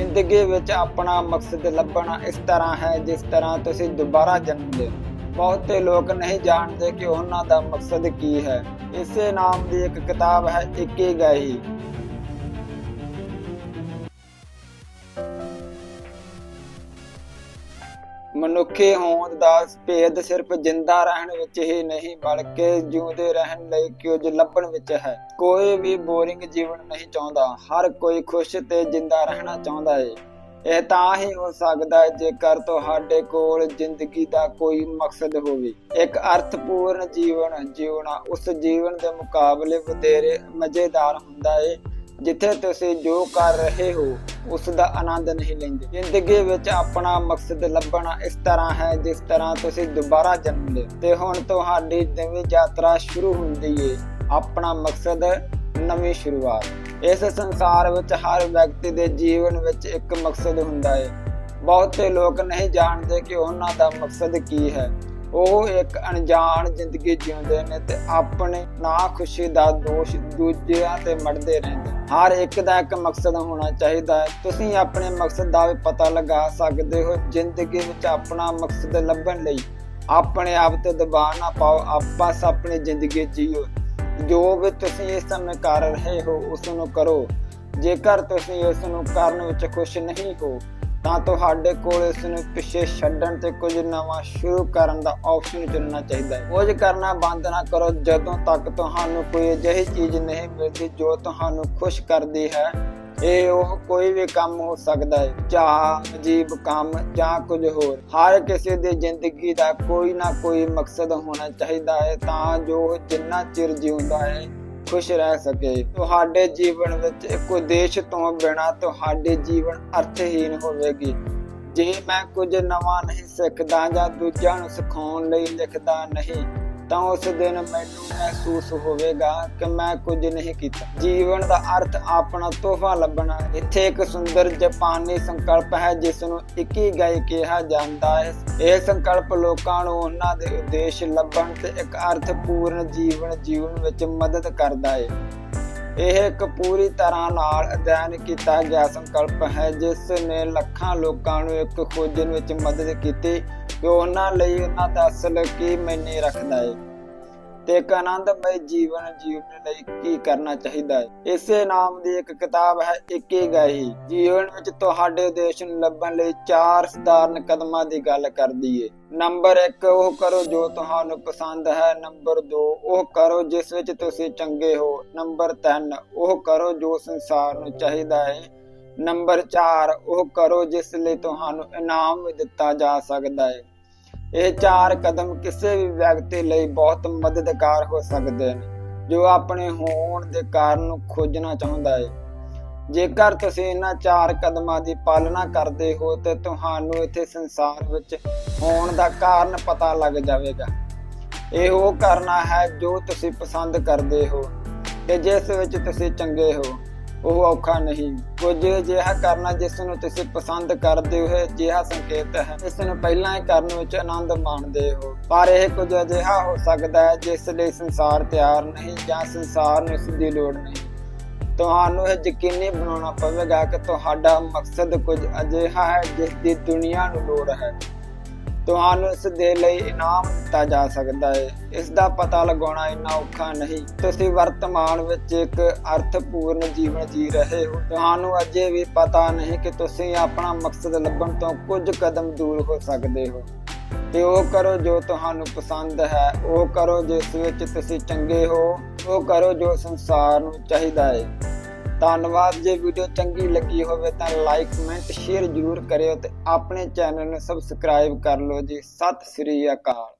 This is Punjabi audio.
ਜ਼ਿੰਦਗੀ ਵਿੱਚ ਆਪਣਾ ਮਕਸਦ ਲੱਭਣਾ ਇਸ ਤਰ੍ਹਾਂ ਹੈ ਜਿਸ ਤਰ੍ਹਾਂ ਤੁਸੀਂ ਦੁਬਾਰਾ ਜਨਮ ਲਿਓ ਬਹੁਤੇ ਲੋਕ ਨਹੀਂ ਜਾਣਦੇ ਕਿ ਉਹਨਾਂ ਦਾ ਮਕਸਦ ਕੀ ਹੈ। ਇਸੇ ਨਾਮ ਦੀ ਇੱਕ ਕਿਤਾਬ ਹੈ, ਇੱਕੀ ਇਕੀਗਾਈ ਮਨੁੱਖੀ ਹੋਂਦ ਦਾ ਭੇਦ ਸਿਰਫ ਜਿੰਦਾ ਰਹਿਣ ਵਿੱਚ ਹੀ ਨਹੀਂ, ਬਲਕਿ ਜਿਉਂਦੇ ਰਹਿਣ ਲਈ ਕੁਝ ਲੱਭਣ ਵਿੱਚ ਹੈ। ਕੋਈ ਵੀ ਬੋਰਿੰਗ ਜੀਵਨ ਨਹੀਂ ਚਾਹੁੰਦਾ। ਹਰ ਕੋਈ ਖੁਸ਼ ਤੇ ਜਿੰਦਾ ਰਹਿਣਾ ਚਾਹੁੰਦਾ ਹੈ ਇਹ ਤਾਂ ਹੀ ਹੋ ਸਕਦਾ ਹੈ ਜੇਕਰ ਤੁਹਾਡੇ ਕੋਲ ਜ਼ਿੰਦਗੀ ਦਾ ਕੋਈ ਮਕਸਦ ਹੋਵੇ। ਇੱਕ ਅਰਥਪੂਰਨ ਜੀਵਨ ਜਿਉਣਾ ਉਸ ਜੀਵਨ ਦੇ ਮੁਕਾਬਲੇ ਵਧੇਰੇ ਮਜ਼ੇਦਾਰ ਹੁੰਦਾ ਹੈ ਜਿੱਥੇ ਤੁਸੀਂ ਜੋ ਕਰ ਰਹੇ ਹੋ, ਉਸ ਦਾ ਆਨੰਦ ਨਹੀਂ ਲੈਂਦੇ। ਜ਼ਿੰਦਗੀ ਵਿੱਚ ਆਪਣਾ ਮਕਸਦ ਲੱਭਣਾ ਇਸ ਤਰ੍ਹਾਂ ਹੈ, ਜਿਸ ਤਰ੍ਹਾਂ ਤੁਸੀਂ ਦੁਬਾਰਾ ਜਨਮ ਲਿਓ ਤੇ ਹੁਣ ਤੁਹਾਡੀ ਨਵੀਂ ਯਾਤਰਾ ਸ਼ੁਰੂ ਹੁੰਦੀ ਹੈ ਆਪਣਾ ਮਕਸਦ ਨਵੀਂ ਸ਼ੁਰੂਆਤ। ਇਸ ਸੰਸਾਰ ਵਿੱਚ ਹਰ ਵਿਅਕਤੀ ਦੇ ਜੀਵਨ ਵਿੱਚ ਇੱਕ ਮਕਸਦ ਹੁੰਦਾ ਹੈ ਬਹੁਤੇ ਲੋਕ ਨਹੀਂ ਜਾਣਦੇ ਕਿ ਉਹਨਾਂ ਦਾ ਮਕਸਦ ਕੀ ਹੈ। ਉਹ ਇੱਕ ਅਣਜਾਣ ਜ਼ਿੰਦਗੀ ਜਿਉਂਦੇ ਨੇ ਤੇ ਆਪਣੇ ਨਾ ਖੁਸ਼ੀ ਦਾ ਦੋਸ਼ ਦੂਜਿਆਂ ਤੇ ਮੜਦੇ ਰਹਿੰਦੇ ਹਰ ਇੱਕ ਦਾ ਇੱਕ ਮਕਸਦ ਹੋਣਾ ਚਾਹੀਦਾ ਹੈ। ਤੁਸੀਂ ਆਪਣੇ ਮਕਸਦ ਦਾ ਵੀ ਪਤਾ ਲਗਾ ਸਕਦੇ ਹੋ। ਜ਼ਿੰਦਗੀ ਵਿੱਚ ਆਪਣਾ ਮਕਸਦ ਲੱਭਣ ਲਈ ਆਪਣੇ ਆਪ ਤੇ ਦਬਾਅ ਨਾ ਪਾਓ। ਆਪਸ ਆਪਣੀ ਜ਼ਿੰਦਗੀ ਜੀਓ। ਜੋ ਵੀ ਤੁਸੀਂ ਇਸ ਸਮੇਂ ਕਰ ਰਹੇ ਹੋ ਉਸ ਨੂੰ ਕਰੋ। ਜੇਕਰ ਤੁਸੀਂ ਇਸ ਨੂੰ ਕਰਨ ਵਿੱਚ ਖੁਸ਼ ਨਹੀਂ ਹੋ ਤਾਂ ਤੁਹਾਡੇ ਕੋਲ ਇਸ ਨੂੰ ਪਿੱਛੇ ਛੱਡਣ ਤੇ ਕੁਝ ਨਵਾਂ ਸ਼ੁਰੂ ਕਰਨ ਦਾ ਆਪਸ਼ਨ ਚੁਣਨਾ ਚਾਹੀਦਾ ਹੈ। ਕੁਝ ਕਰਨਾ ਬੰਦ ਨਾ ਕਰੋ, ਜਦੋਂ ਤੱਕ ਤੁਹਾਨੂੰ ਕੋਈ ਅਜਿਹੀ ਚੀਜ਼ ਨਹੀਂ ਮਿਲਦੀ ਜੋ ਤੁਹਾਨੂੰ ਖੁਸ਼ ਕਰਦੀ ਹੈ, ਇਹ ਉਹ ਕੋਈ ਵੀ ਕੰਮ ਹੋ ਸਕਦਾ ਹੈ, ਚਾਹ, ਅਜੀਬ ਕੰਮ ਜਾਂ ਕੁਝ ਹੋਰ। ਹਰ ਕਿਸੇ ਦੀ ਜ਼ਿੰਦਗੀ ਦਾ ਕੋਈ ਨਾ ਕੋਈ ਮਕਸਦ ਹੋਣਾ ਚਾਹੀਦਾ ਹੈ, ਤਾਂ ਜੋ ਜਿੰਨਾ ਚਿਰ ਜਿਉਂਦਾ ਹੈ ਖੁਸ਼ ਰਹਿ ਸਕੇ। ਤੁਹਾਡੇ ਜੀਵਨ ਵਿੱਚ ਇੱਕ ਉਦੇਸ਼ ਤੋਂ ਬਿਨਾ ਤੁਹਾਡੇ ਜੀਵਨ ਅਰਥਹੀਨ ਹੋਵੇਗੀ। ਜੇ ਮੈਂ ਕੁਝ ਨਵਾਂ ਨਹੀਂ ਸਿੱਖਦਾ ਜਾਂ ਦੂਜਿਆਂ ਨੂੰ ਸਿਖਾਉਣ ਲਈ ਲਿਖਦਾ ਨਹੀਂ ਤਾਂ ਉਸ ਦਿਨ ਮੈਨੂੰ ਮਹਿਸੂਸ ਹੋਵੇਗਾ ਕਿ ਮੈਂ ਕੁਝ ਨਹੀਂ ਕੀਤਾ। ਜੀਵਨ ਦਾ ਅਰਥ ਆਪਣਾ ਤੋਹਫਾ ਲੱਭਣਾ। ਇੱਥੇ ਇੱਕ ਸੁੰਦਰ ਜਾਪਾਨੀ ਸੰਕਲਪ ਹੈ ਜਿਸ ਨੂੰ ਇਕੀਗਾਈ ਕਿਹਾ ਜਾਂਦਾ ਹੈ। ਇਹ ਸੰਕਲਪ ਲੋਕਾਂ ਨੂੰ ਉਹਨਾਂ ਦੇ ਉਦੇਸ਼ ਲੱਭਣ ਤੇ ਇੱਕ ਅਰਥਪੂਰਨ ਜੀਵਨ ਜੀਵਨ ਵਿੱਚ ਮਦਦ ਕਰਦਾ ਹੈ। ਇਹ ਇੱਕ ਪੂਰੀ ਤਰ੍ਹਾਂ ਨਾਲ ਅਧਿਐਨ ਕੀਤਾ ਗਿਆ ਸੰਕਲਪ ਹੈ, ਜਿਸ ਨੇ ਲੱਖਾਂ ਲੋਕਾਂ ਨੂੰ ਇੱਕ ਖੋਜਣ ਵਿੱਚ ਮਦਦ ਕੀਤੀ। ਕਿ ਉਹਨਾਂ ਲਈ ਉਹਨਾਂ ਦਾ ਅਸਲ ਕੀ ਮੈਨੇ ਰੱਖਦਾ ਹੈ ਤੇ ਇੱਕ ਆਨੰਦਮਈ ਜੀਵਨ ਜੀਵਨ ਲਈ ਕੀ ਕਰਨਾ ਚਾਹੀਦਾ ਹੈ ਇਸੇ ਨਾਮ ਦੀ ਇੱਕ ਕਿਤਾਬ ਹੈ ਇਕੀਗਾਈ ਜੀਵਨ ਵਿੱਚ ਤੁਹਾਡੇ ਉਦੇਸ਼ ਨੂੰ ਲੱਭਣ ਲਈ ਚਾਰ ਸਧਾਰਨ ਕਦਮਾਂ ਦੀ ਗੱਲ ਕਰਦੀ ਹੈ ਨੰਬਰ 1 ਉਹ ਕਰੋ ਜੋ ਤੁਹਾਨੂੰ ਪਸੰਦ ਹੈ। ਨੰਬਰ 2 ਉਹ ਕਰੋ ਜਿਸ ਵਿੱਚ ਤੁਸੀਂ ਚੰਗੇ ਹੋ। ਨੰਬਰ 3 ਉਹ ਕਰੋ ਜੋ ਸੰਸਾਰ ਨੂੰ ਚਾਹੀਦਾ ਹੈ ਨੰਬਰ 4 ਉਹ ਕਰੋ ਜਿਸ ਲਈ ਤੁਹਾਨੂੰ ਇਨਾਮ ਦਿੱਤਾ ਜਾ ਸਕਦਾ ਹੈ ਇਹ ਚਾਰ ਕਦਮ ਕਿਸੇ ਵੀ ਵਿਅਕਤੀ ਲਈ ਬਹੁਤ ਮਦਦਗਾਰ ਹੋ ਸਕਦੇ ਨੇ, ਜੋ ਆਪਣੇ ਹੋਣ ਦੇ ਕਾਰਨ ਨੂੰ ਖੋਜਣਾ ਚਾਹੁੰਦਾ ਹੈ ਜੇਕਰ ਤੁਸੀਂ ਇਹਨਾਂ ਚਾਰ ਕਦਮਾਂ ਦੀ ਪਾਲਣਾ ਕਰਦੇ ਹੋ, ਤੇ ਤੁਹਾਨੂੰ ਇੱਥੇ ਸੰਸਾਰ ਵਿੱਚ ਹੋਣ ਦਾ ਕਾਰਨ ਪਤਾ ਲੱਗ ਜਾਵੇਗਾ। ਇਹ ਉਹ ਕਰਨਾ ਹੈ ਜੋ ਤੁਸੀਂ ਪਸੰਦ ਕਰਦੇ ਹੋ, ਤੇ ਜਿਸ ਵਿੱਚ ਤੁਸੀਂ ਚੰਗੇ ਹੋ। ਉਹ ਔਖਾ ਨਹੀਂ। ਕੁਝ ਅਜਿਹਾ ਕਰਨਾ ਜਿਸ ਨੂੰ ਤੁਸੀਂ ਪਸੰਦ ਕਰਦੇ ਹੋ, ਅਜਿਹਾ ਸੰਕੇਤ ਹੈ। ਇਸ ਨੂੰ ਪਹਿਲਾਂ ਹੀ ਕਰਨ ਵਿੱਚ ਆਨੰਦ ਮਾਣਦੇ ਹੋ। ਪਰ ਇਹ ਕੁਝ ਅਜਿਹਾ ਹੋ ਸਕਦਾ ਹੈ ਜਿਸ ਲਈ ਸੰਸਾਰ ਤਿਆਰ ਨਹੀਂ ਜਾਂ ਸੰਸਾਰ ਨੂੰ ਇਸ ਦੀ ਲੋੜ ਨਹੀਂ। ਤੁਹਾਨੂੰ ਇਹ ਯਕੀਨੀ ਬਣਾਉਣਾ ਪਵੇਗਾ ਕਿ ਤੁਹਾਡਾ ਮਕਸਦ ਕੁਝ ਅਜਿਹਾ ਹੈ ਜਿਸ ਦੀ ਦੁਨੀਆ ਨੂੰ ਲੋੜ ਹੈ। ਤੁਹਾਨੂੰ ਇਸ ਦੇ ਲਈ ਇਨਾਮ ਦਿੱਤਾ ਜਾ ਸਕਦਾ ਹੈ। ਇਸ ਦਾ ਪਤਾ ਲਗਾਉਣਾ ਇੰਨਾ ਔਖਾ ਨਹੀਂ। ਤੁਸੀਂ ਵਰਤਮਾਨ ਵਿੱਚ ਇੱਕ ਅਰਥਪੂਰਨ ਜੀਵਨ ਜੀ ਰਹੇ ਹੋ। ਤੁਹਾਨੂੰ ਅਜੇ ਵੀ ਪਤਾ ਨਹੀਂ ਕਿ ਤੁਸੀਂ ਆਪਣਾ ਮਕਸਦ ਲੱਭਣ ਤੋਂ ਕੁਝ ਕਦਮ ਦੂਰ ਹੋ ਸਕਦੇ ਹੋ। ਤੇ ਉਹ ਕਰੋ ਜੋ ਤੁਹਾਨੂੰ ਪਸੰਦ ਹੈ। ਉਹ ਕਰੋ ਜਿਸ ਵਿੱਚ ਤੁਸੀਂ ਚੰਗੇ ਹੋ। ਉਹ ਕਰੋ ਜੋ ਸੰਸਾਰ ਨੂੰ ਚਾਹੀਦਾ ਹੈ। ਧੰਨਵਾਦ। ਜੇ ਵੀਡੀਓ ਚੰਗੀ ਲੱਗੀ ਹੋਵੇ ਤਾਂ ਲਾਈਕ ਕਮੈਂਟ ਸ਼ੇਅਰ ਜ਼ਰੂਰ ਕਰਿਓ ਤੇ ਆਪਣੇ ਚੈਨਲ ਨੂੰ ਸਬਸਕ੍ਰਾਈਬ ਕਰ ਲਓ ਜੀ। ਸਤਿ ਸ੍ਰੀ ਅਕਾਲ।